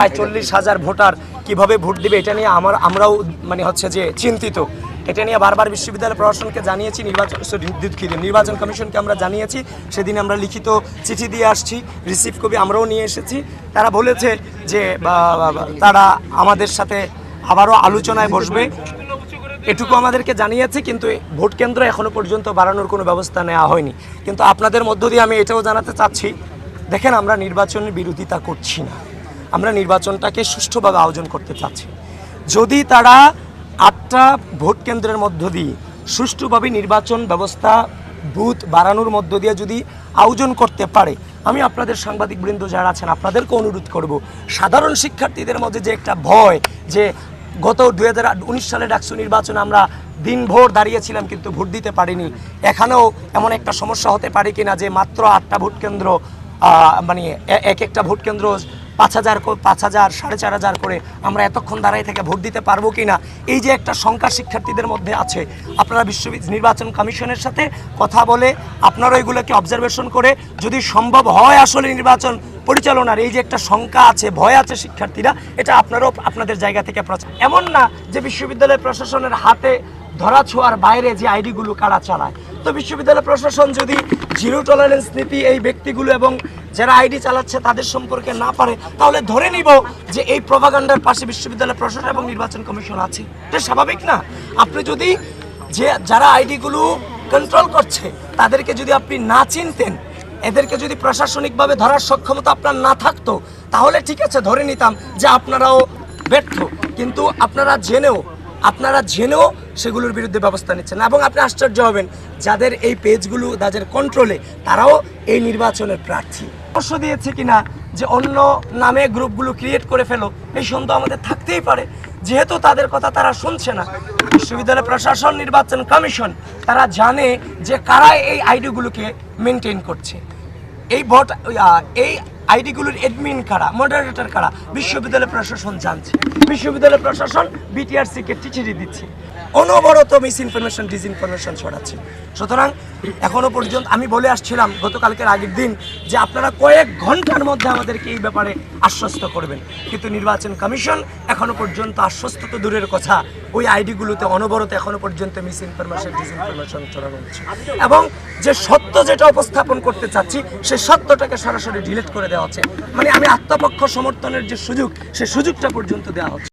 প্রায় চল্লিশ হাজার ভোটার কীভাবে ভোট দিবে এটা নিয়ে আমার আমরাও মানে হচ্ছে যে চিন্তিত। এটা নিয়ে বারবার বিশ্ববিদ্যালয় প্রশাসনকে জানিয়েছি, নির্বাচন নির্বাচন কমিশনকে আমরা জানিয়েছি, সেদিন আমরা লিখিত চিঠি দিয়ে আসছি, রিসিভ কপি আমরাও নিয়ে এসেছি। তারা বলেছে যে তারা আমাদের সাথে আবারও আলোচনায় বসবে। এটুকু আমাদেরকে জানিয়েছে, কিন্তু ভোট কেন্দ্র এখনও পর্যন্ত বাড়ানোর কোনো ব্যবস্থা নেওয়া হয়নি। কিন্তু আপনাদের মধ্য দিয়ে আমি এটাও জানাতে চাচ্ছি, দেখেন আমরা নির্বাচনের বিরোধিতা করছি না। আমরা নির্বাচনটাকে সুষ্ঠুভাবে আয়োজন করতে চাচ্ছি। যদি তারা আটটা ভোট কেন্দ্রের মধ্য দিয়ে সুষ্ঠুভাবে নির্বাচন ব্যবস্থা বুথ বাড়ানোর মধ্য দিয়ে যদি আয়োজন করতে পারে, আমি আপনাদের সাংবাদিকবৃন্দ যারা আছেন, আপনাদেরকে অনুরোধ করব, সাধারণ শিক্ষার্থীদের মধ্যে যে একটা ভয় যে গত দুই সালে ডাকসু নির্বাচনে আমরা দিনভর দাঁড়িয়েছিলাম কিন্তু ভোট দিতে পারিনি। এখানেও এমন একটা সমস্যা হতে পারে কিনা যে মাত্র আটটা ভোট কেন্দ্র মানে এক একটা ভোট কেন্দ্র পাঁচ হাজার পাঁচ হাজার, সাড়ে চার হাজার করে আমরা এতক্ষণ দাঁড়াই থেকে ভোট দিতে পারব কি না এই যে একটা সংখ্যা শিক্ষার্থীদের মধ্যে আছে, আপনারা বিশ্ববিদ্যালয় নির্বাচন কমিশনের সাথে কথা বলে আপনারা এগুলোকে অবজারভেশন করে যদি সম্ভব হয় আসলে নির্বাচন পরিচালনার এই যে একটা শঙ্কা আছে, ভয় আছে শিক্ষার্থীরা, এটা আপনারাও আপনাদের জায়গা থেকে প্রচার এমন না যে বিশ্ববিদ্যালয় প্রশাসনের হাতে ধরা ছোঁয়ার বাইরে যে আইডিগুলো কারা চালায়। তো বিশ্ববিদ্যালয় প্রশাসন যদি জিরো টলারেন্স নীতি এই ব্যক্তিগুলো এবং যারা আইডি চালাচ্ছে তাদের সম্পর্কে না পারে, তাহলে ধরে নিব যে এই প্রভাগান্ডার পাশে বিশ্ববিদ্যালয় প্রশাসন এবং নির্বাচন কমিশন আছে। এটা স্বাভাবিক না? আপনি যদি যে, যারা আইডিগুলো কন্ট্রোল করছে, তাদেরকে যদি আপনি না চিনতেন, এদেরকে যদি প্রশাসনিকভাবে ধরার সক্ষমতা আপনার না থাকতো, তাহলে ঠিক আছে, ধরে নিতাম যে আপনারাও ব্যর্থ। কিন্তু আপনারা জেনেও আপনারা জেনেও সেগুলোর বিরুদ্ধে ব্যবস্থা নিচ্ছেন এবং আপনি আশ্চর্য হবেন, যাদের এই পেজগুলো যাদের কন্ট্রোলে তারাও এই নির্বাচনের প্রার্থী। অবশ্য দিয়েছে কিনা যে অন্য নামে গ্রুপগুলো ক্রিয়েট করে ফেলো, এই সন্দেহ আমাদের থাকতেই পারে। যেহেতু তাদের কথা তারা শুনছে না। বিশ্ববিদ্যালয় প্রশাসন, নির্বাচন কমিশন, তারা জানে যে কারা এই আইডিগুলোকে মেনটেন করছে। এই ভোট এই আইডিগুলোর এডমিন কারা মডারেটর কারা, বিশ্ববিদ্যালয় প্রশাসন জানছে। বিশ্ববিদ্যালয় প্রশাসন বিটিআরসিকে চিঠি দিচ্ছে। অনবরত মিস ইনফরমেশন ডিসইনফরমেশন ছড়াচ্ছে। সুতরাং এখনও পর্যন্ত আমি বলে আসছিলাম গতকালকের আগের দিন যে আপনারা কয়েক ঘণ্টার মধ্যে আমাদেরকে এই ব্যাপারে আশ্বস্ত করবেন। কিন্তু নির্বাচন কমিশন এখনও পর্যন্ত আশ্বস্ত তো দূরের কথা। ওই আইডিগুলোতে অনবরত এখনও পর্যন্ত মিস ইনফরমেশন ডিসইনফরমেশন ছড়ানো হচ্ছে। এবং যে সত্য যেটা উপস্থাপন করতে চাচ্ছি সে সত্যটাকে সরাসরি ডিলিট করে দেওয়া হচ্ছে। মানে আমি আত্মপক্ষ সমর্থনের যে সুযোগ সে সুযোগটা পর্যন্ত দেওয়া হচ্ছে।